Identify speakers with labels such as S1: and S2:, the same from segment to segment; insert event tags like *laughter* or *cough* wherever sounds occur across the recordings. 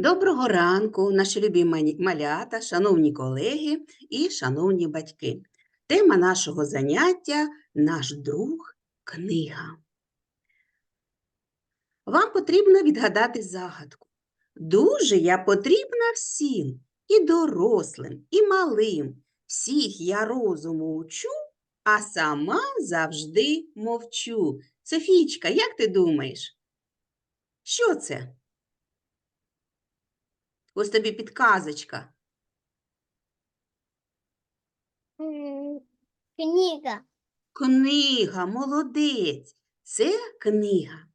S1: Доброго ранку, наші любі малята, шановні колеги і шановні батьки. Тема нашого заняття наш друг книга. Вам потрібно відгадати загадку. Дуже я потрібна всім, і дорослим, і малим. Всіх я розуму учу, а сама завжди мовчу. Софійчка, як ти думаєш? Що це? Ось тобі підказочка.
S2: Книга.
S1: Книга, молодець. Це книга.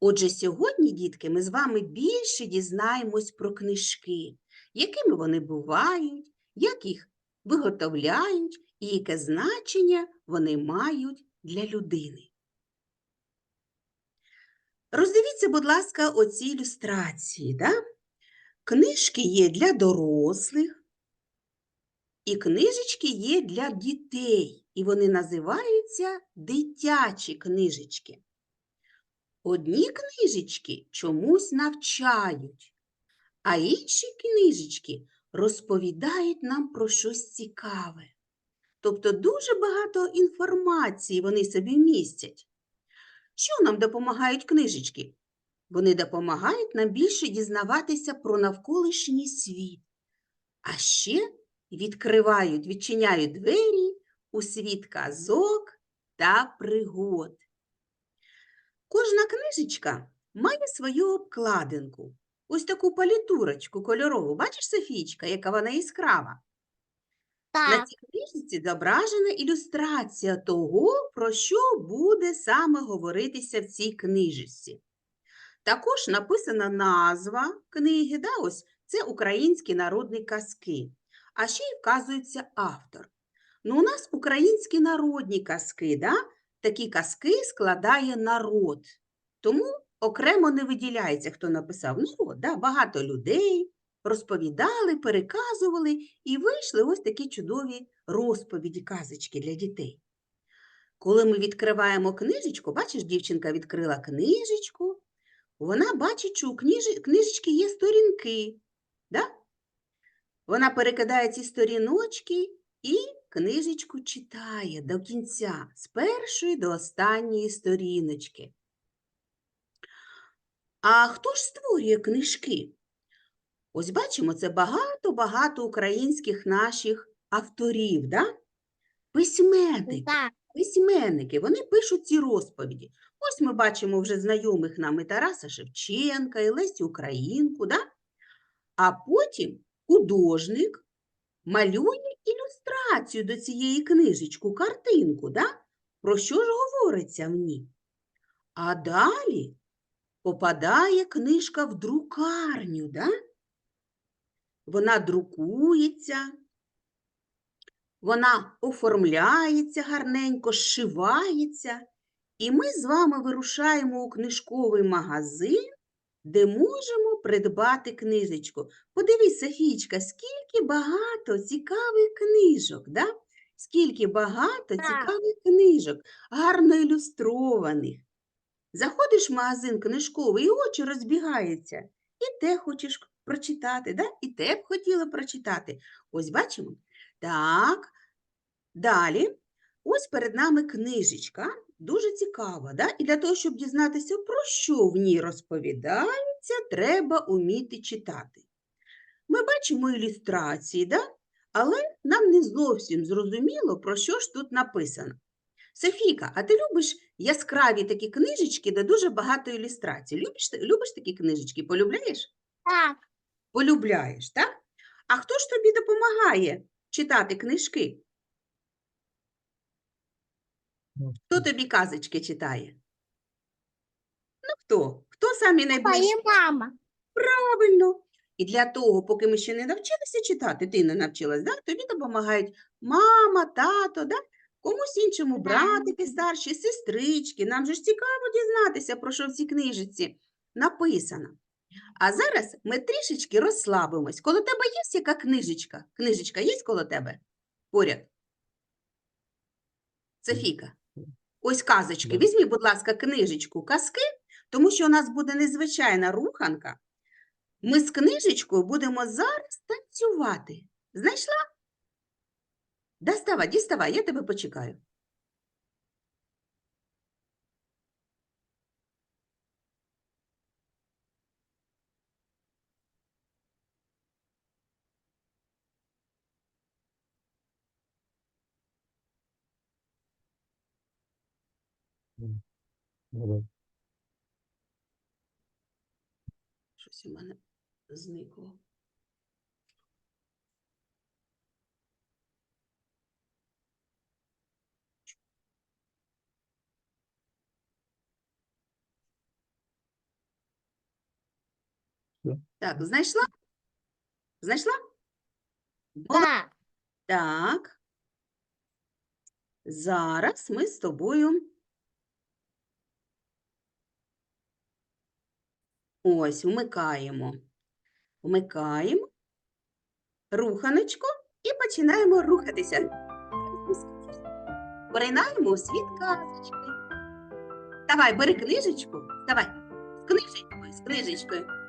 S1: Отже, сьогодні, дітки, ми з вами більше дізнаємось про книжки, якими вони бувають, як їх виготовляють і яке значення вони мають для людини. Роздивіться, будь ласка, оці ілюстрації. Да? Книжки є для дорослих, і книжечки є для дітей, і вони називаються дитячі книжечки. Одні книжечки чомусь навчають, а інші книжечки розповідають нам про щось цікаве. Тобто дуже багато інформації вони собі містять. Що нам допомагають книжечки? Вони допомагають нам більше дізнаватися про навколишній світ, а ще відкривають, відчиняють двері у світ казок та пригод. Кожна книжечка має свою обкладинку. Ось таку палітурочку кольорову. Бачиш, Софійчка, яка вона яскрава? На цій книжці зображена ілюстрація того, про що буде саме говоритися в цій книжці. Також написана назва книги, да, ось це українські народні казки, а ще й вказується автор. Ну, у нас українські народні казки, да? такі казки складає народ, тому окремо не виділяється, хто написав народ, да? багато людей розповідали, переказували і вийшли ось такі чудові розповіді, казочки для дітей. Коли ми відкриваємо книжечку, бачиш, дівчинка відкрила книжечку, вона бачить, що у книжечки є сторінки. Да? Вона перекидає ці сторіночки і книжечку читає до кінця, з першої до останньої сторіночки. А хто ж створює книжки? Ось бачимо, це багато-багато українських наших авторів, да? письменники
S2: так,
S1: письменники, вони пишуть ці розповіді. Ось ми бачимо вже знайомих нам і Тараса Шевченка, і Лесю Українку, да? а потім художник малює ілюстрацію до цієї книжечку, картинку, да? про що ж говориться в ній. А далі попадає книжка в друкарню, да? вона друкується, вона оформляється гарненько, зшивається, і ми з вами вирушаємо у книжковий магазин, де можемо придбати книжечку. Подивись, Софійчка, скільки багато цікавих книжок, да? скільки багато
S2: Так.
S1: цікавих книжок, гарно ілюстрованих. Заходиш в магазин книжковий, і очі розбігаються. І те хочеш прочитати, да? і те б хотіла прочитати. Ось бачимо. Так, далі. Ось перед нами книжечка, дуже цікава. Да? І для того, щоб дізнатися, про що в ній розповідається, треба уміти читати. Ми бачимо ілюстрації, да? але нам не зовсім зрозуміло, про що ж тут написано. Софійка, а ти любиш яскраві такі книжечки, де дуже багато ілюстрацій? Любиш, любиш такі книжечки? Полюбляєш?
S2: так.
S1: Полюбляєш, так? А хто ж тобі допомагає читати книжки? Хто тобі казочки читає? Ну хто? Хто самі?
S2: Моя мама.
S1: Правильно. І для того, поки ми ще не навчилися читати, ти не навчилась, да? тобі допомагають мама, тато, да? комусь іншому братики старші, сестрички. Нам же ж цікаво дізнатися, про що в цій книжці написано. А зараз ми трішечки розслабимось. Коло тебе є яка книжечка? Книжечка є коло тебе? Поряд. Софійка, ось казочки. Візьмі, будь ласка, книжечку казки, тому що у нас буде незвичайна руханка.
S3: Ми з книжечкою будемо зараз танцювати. Знайшла? Доставай, діставай, я тебе почекаю. Щось у мене зникло. Так, знайшла? Знайшла?
S2: Так.
S3: Так. Зараз ми з тобою. Ось, вмикаємо. Вмикаємо руханочку і починаємо рухатися. Поринаємо у світ казочки. Давай, бери книжечку. Давай. З книжечкою, з книжечкою.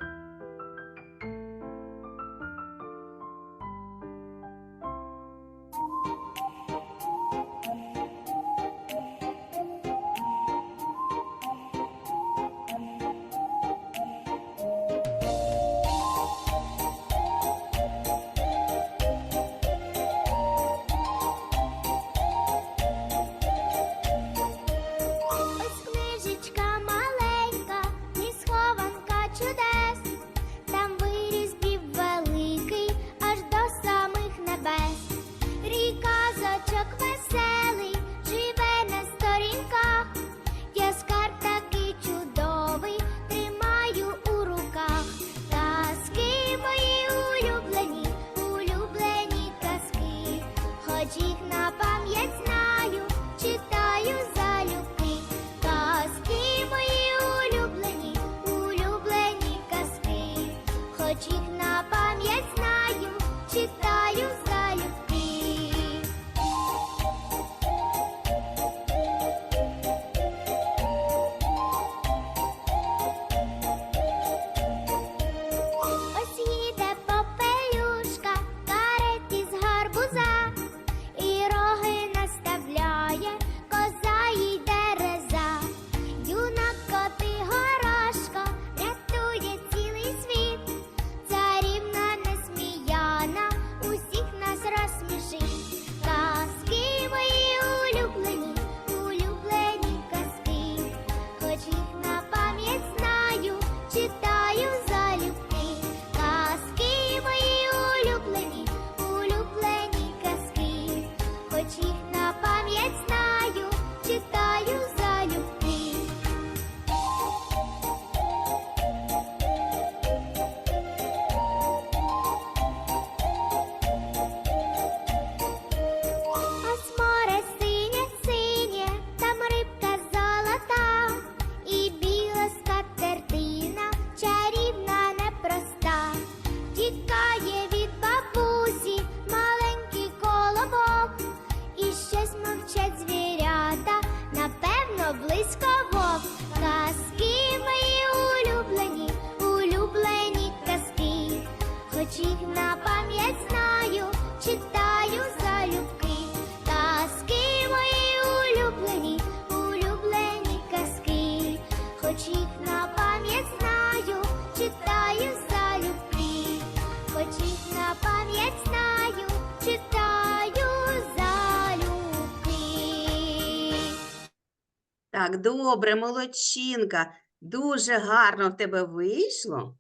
S3: Так, добре, молодчинка. Дуже гарно в тебе вийшло.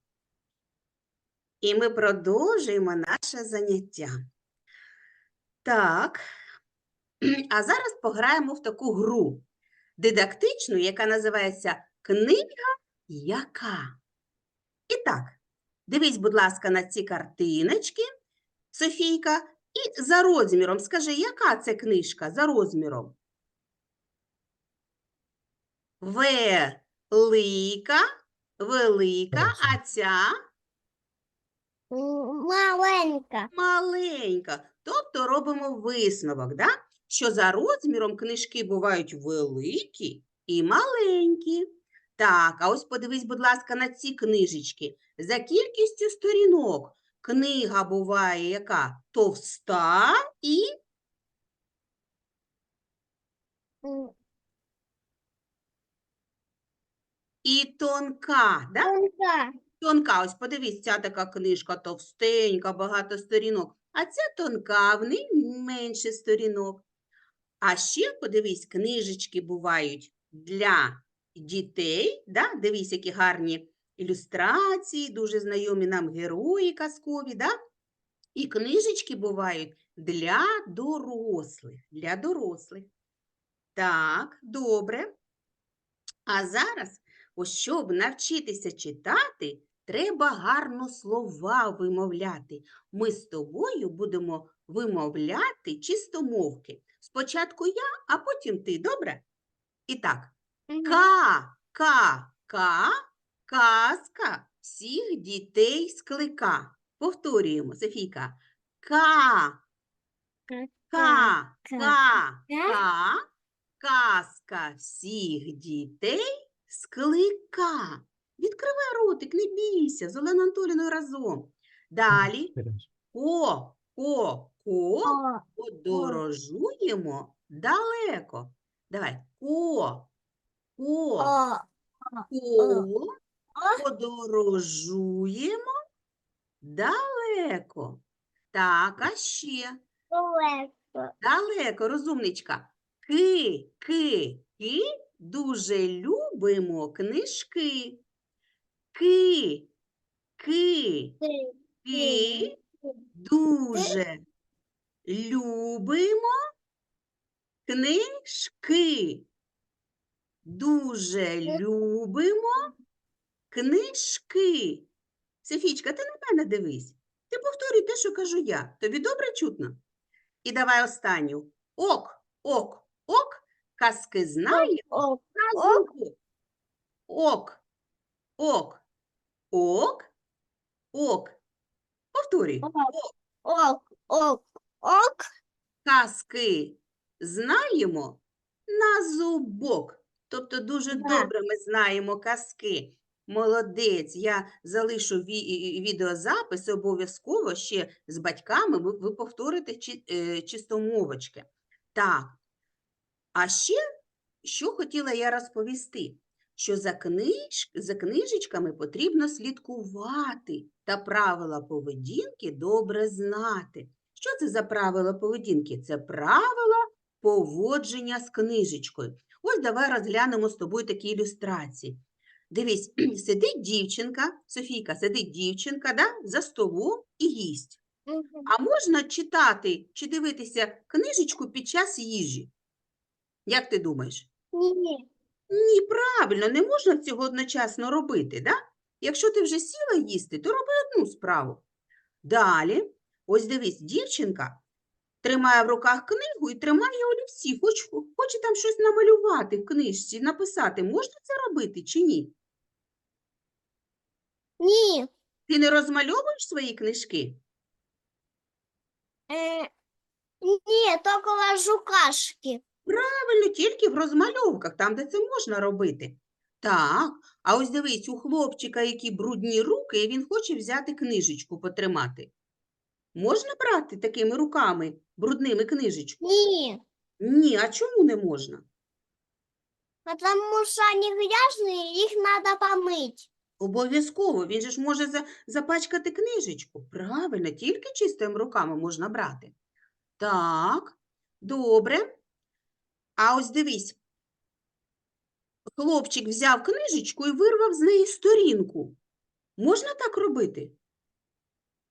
S3: І ми продовжуємо наше заняття. Так, а зараз пограємо в таку гру дидактичну, яка називається Книга яка. І так, дивись, будь ласка, на ці картиночки, Софійка, і за розміром скажи, яка це книжка за розміром? Велика, велика, а ця
S2: Маленька.
S3: маленька. Тобто робимо висновок, да? що за розміром книжки бувають великі і маленькі.
S1: Так, а ось подивись, будь ласка, на ці книжечки. За кількістю сторінок книга буває яка? Товста і
S2: М,
S1: і тонка. Да?
S2: Тонка.
S1: Тонка, ось подивись, ця така книжка товстенька, багато сторінок, а ця тонка, в ній менше сторінок. А ще подивись, книжечки бувають для дітей, да? Дивись, які гарні ілюстрації, дуже знайомі нам герої казкові, да? І книжечки бувають для дорослих, для дорослих. Так, добре. А зараз, ось щоб навчитися читати, треба гарно слова вимовляти. Ми з тобою будемо вимовляти чистомовки. Спочатку я, а потім ти, добре? І так, ка, ка, ка, казка всіх дітей склика. Повторюємо, Софійка. Ка,
S2: Ка-
S1: ка,
S2: ка,
S1: ка,
S2: ка.
S1: ка, казка всіх дітей склика. Відкривай ротик, не бійся, з Оленою Анатоліною разом. Далі ко, ко, ко, подорожуємо далеко. Давай, ко, ко, ко, подорожуємо далеко. Так, а ще
S2: далеко.
S1: далеко, розумничка. Ки, ки, ки, дуже любимо книжки. Ки, ки, ки, дуже любимо книжки. Дуже любимо книжки. Софічка, ти на мене дивись. Ти повторюй те, що кажу я. Тобі добре чутно? І давай останню. Ок, ок, ок, казки знає.
S2: О,
S1: Разом. Ок, ок, ок, ок. Повторюй.
S2: ок, ок, ок, ок.
S1: казки знаємо на зубок. Тобто дуже добре ми знаємо казки. Молодець, я залишу відеозапис обов'язково ще з батьками, ви, повторите чи, е, чистомовочки. Так, а ще, що хотіла я розповісти, що за, книж, за книжечками потрібно слідкувати та правила поведінки добре знати. Що це за правила поведінки? Це правила поводження з книжечкою. Ось давай розглянемо з тобою такі ілюстрації. Дивись, *clears throat* сидить дівчинка, Софійка, сидить дівчинка да, за столом і їсть. А можна читати чи дивитися книжечку під час їжі? Як ти думаєш?
S2: Ні.
S1: Ні, правильно, не можна цього одночасно робити, да? Якщо ти вже сіла їсти, то роби одну справу. Далі, ось дивись, дівчинка тримає в руках книгу і тримає олівці. Хоч, хоче там щось намалювати в книжці, написати. Можна це робити чи ні?
S2: Ні.
S1: Ти не розмальовуєш свої книжки?
S2: Е, ні, тільки ложу кашки.
S1: Правильно, тільки в розмальовках, там, де це можна робити. Так, а ось дивись, у хлопчика які брудні руки, і він хоче взяти книжечку потримати. Можна брати такими руками брудними книжечку?
S2: Ні.
S1: Ні, а чому не можна?
S2: Потому що вони грязні, їх треба помити.
S1: Обов'язково, він же ж може за- запачкати книжечку. Правильно, тільки чистими руками можна брати. Так, добре. А ось дивись. Хлопчик взяв книжечку і вирвав з неї сторінку. Можна так робити?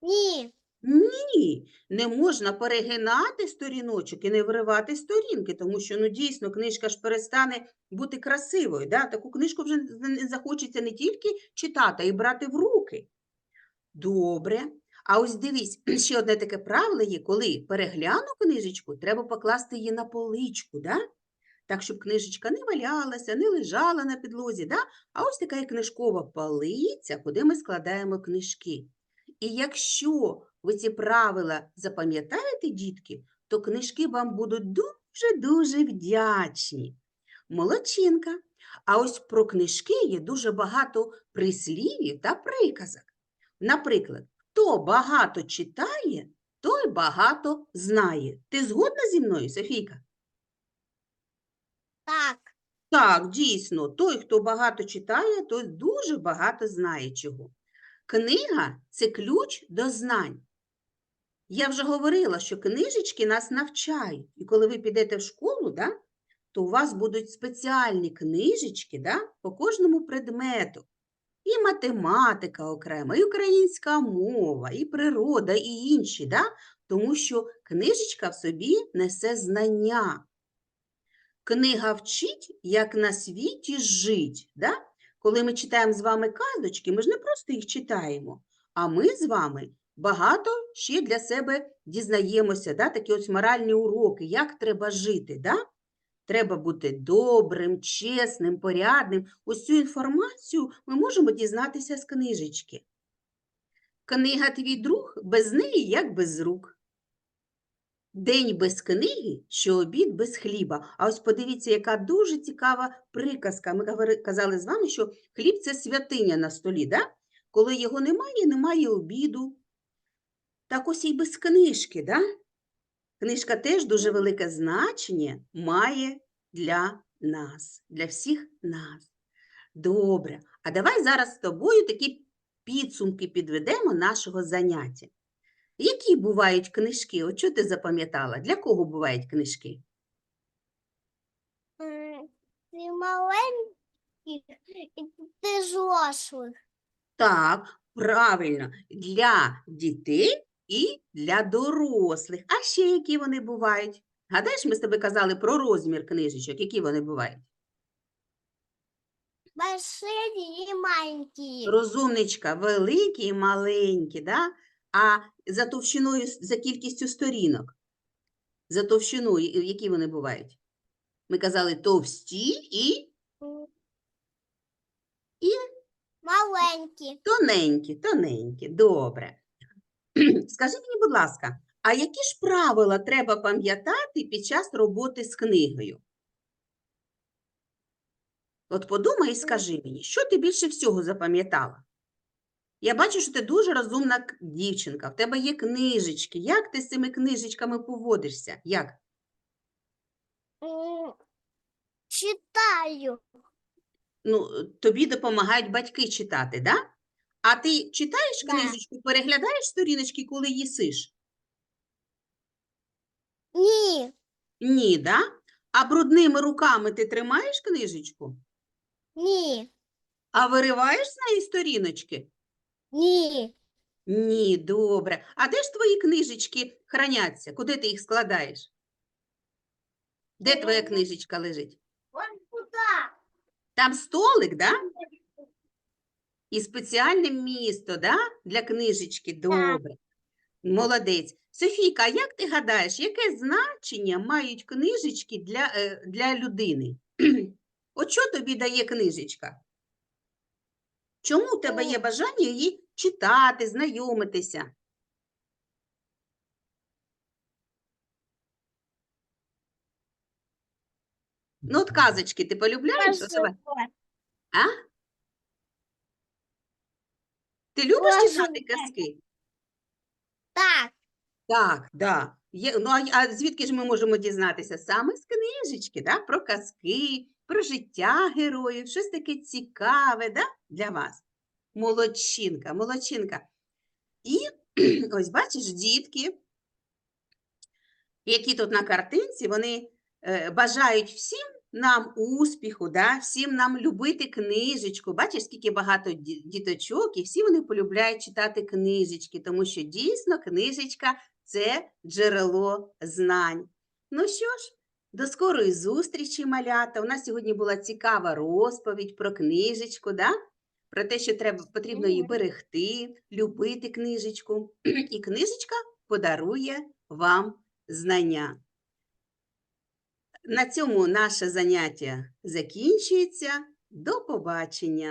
S2: Ні.
S1: Ні, не можна перегинати сторіночок і не виривати сторінки, тому що ну, дійсно книжка ж перестане бути красивою. Да? Таку книжку вже захочеться не тільки читати, а й брати в руки. Добре. А ось дивись, *clears throat* ще одне таке правило є, коли перегляну книжечку, треба покласти її на поличку, да? так, щоб книжечка не валялася, не лежала на підлозі. Да? А ось така є книжкова полиця, куди ми складаємо книжки. І якщо ви ці правила запам'ятаєте, дітки, то книжки вам будуть дуже-дуже вдячні. Молодчинка. А ось про книжки є дуже багато прислів'їв та приказок. Наприклад, хто багато читає, той багато знає. Ти згодна зі мною, Софійка?
S2: Так.
S1: Так, дійсно, той, хто багато читає, той дуже багато знає чого. Книга це ключ до знань. Я вже говорила, що книжечки нас навчають. І коли ви підете в школу, да, то у вас будуть спеціальні книжечки да, по кожному предмету. І математика окремо, і українська мова, і природа, і інші, да? тому що книжечка в собі несе знання. Книга вчить, як на світі жить. Да? Коли ми читаємо з вами казочки, ми ж не просто їх читаємо, а ми з вами багато ще для себе дізнаємося, да? такі ось моральні уроки, як треба жити. Да? Треба бути добрим, чесним, порядним. Ось цю інформацію ми можемо дізнатися з книжечки. Книга твій друг без неї як без рук. День без книги, що обід без хліба. А ось подивіться, яка дуже цікава приказка. Ми казали з вами, що хліб це святиня на столі. Да? Коли його немає, немає обіду. Так ось і без книжки. Да? Книжка теж дуже велике значення має для нас, для всіх нас. Добре. А давай зараз з тобою такі підсумки підведемо нашого заняття. Які бувають книжки? От що ти запам'ятала? Для кого бувають книжки?
S2: Ти маленьких і ти зрослих.
S1: Так, правильно, для дітей і для дорослих. А ще які вони бувають? Гадаєш, ми з тобою казали про розмір книжечок, які вони бувають?
S2: Большие і маленькі.
S1: Розумничка, великі і маленькі, да? а за товщиною, за кількістю сторінок, за товщиною, які вони бувають? Ми казали товсті і І?
S2: Маленькі.
S1: тоненькі, тоненькі. Добре. *clears throat* Скажи мені, будь ласка, а які ж правила треба пам'ятати під час роботи з книгою? От подумай і скажи мені, що ти більше всього запам'ятала? Я бачу, що ти дуже розумна дівчинка, в тебе є книжечки. Як ти з цими книжечками поводишся? Як?
S2: Читаю.
S1: Ну, тобі допомагають батьки читати, да? А ти читаєш
S2: Да.
S1: книжечку, переглядаєш сторіночки, коли їсиш?
S2: Ні.
S1: Ні, да? А брудними руками ти тримаєш книжечку?
S2: Ні.
S1: А вириваєш з неї сторіночки?
S2: Ні.
S1: Ні, добре. А де ж твої книжечки храняться? Куди ти їх складаєш? Де твоя книжечка лежить?
S2: Вон туди.
S1: Там столик, да? І спеціальне місто, да? Для книжечки. Добре. Молодець. Софійка, а як ти гадаєш, яке значення мають книжечки для, е, для людини? *clears throat* От що тобі дає книжечка? Чому в тебе є бажання її читати, знайомитися? Ну, от казочки ти полюбляєш? А? Ти любиш
S2: Дуже
S1: читати казки?
S2: Так.
S1: Так, да. Є, ну, а, а звідки ж ми можемо дізнатися? Саме з книжечки, да? про казки, про життя героїв, щось таке цікаве да? для вас. Молодчинка, молодчинка. І *clears throat* ось бачиш, дітки, які тут на картинці, вони е, бажають всім нам успіху, да? всім нам любити книжечку. Бачиш, скільки багато діточок, і всі вони полюбляють читати книжечки, тому що дійсно книжечка це джерело знань. Ну що ж, до скорої зустрічі, малята. У нас сьогодні була цікава розповідь про книжечку, да? про те, що треба, потрібно її берегти, любити книжечку. *clears throat* І книжечка подарує вам знання. На цьому наше заняття закінчується. До побачення!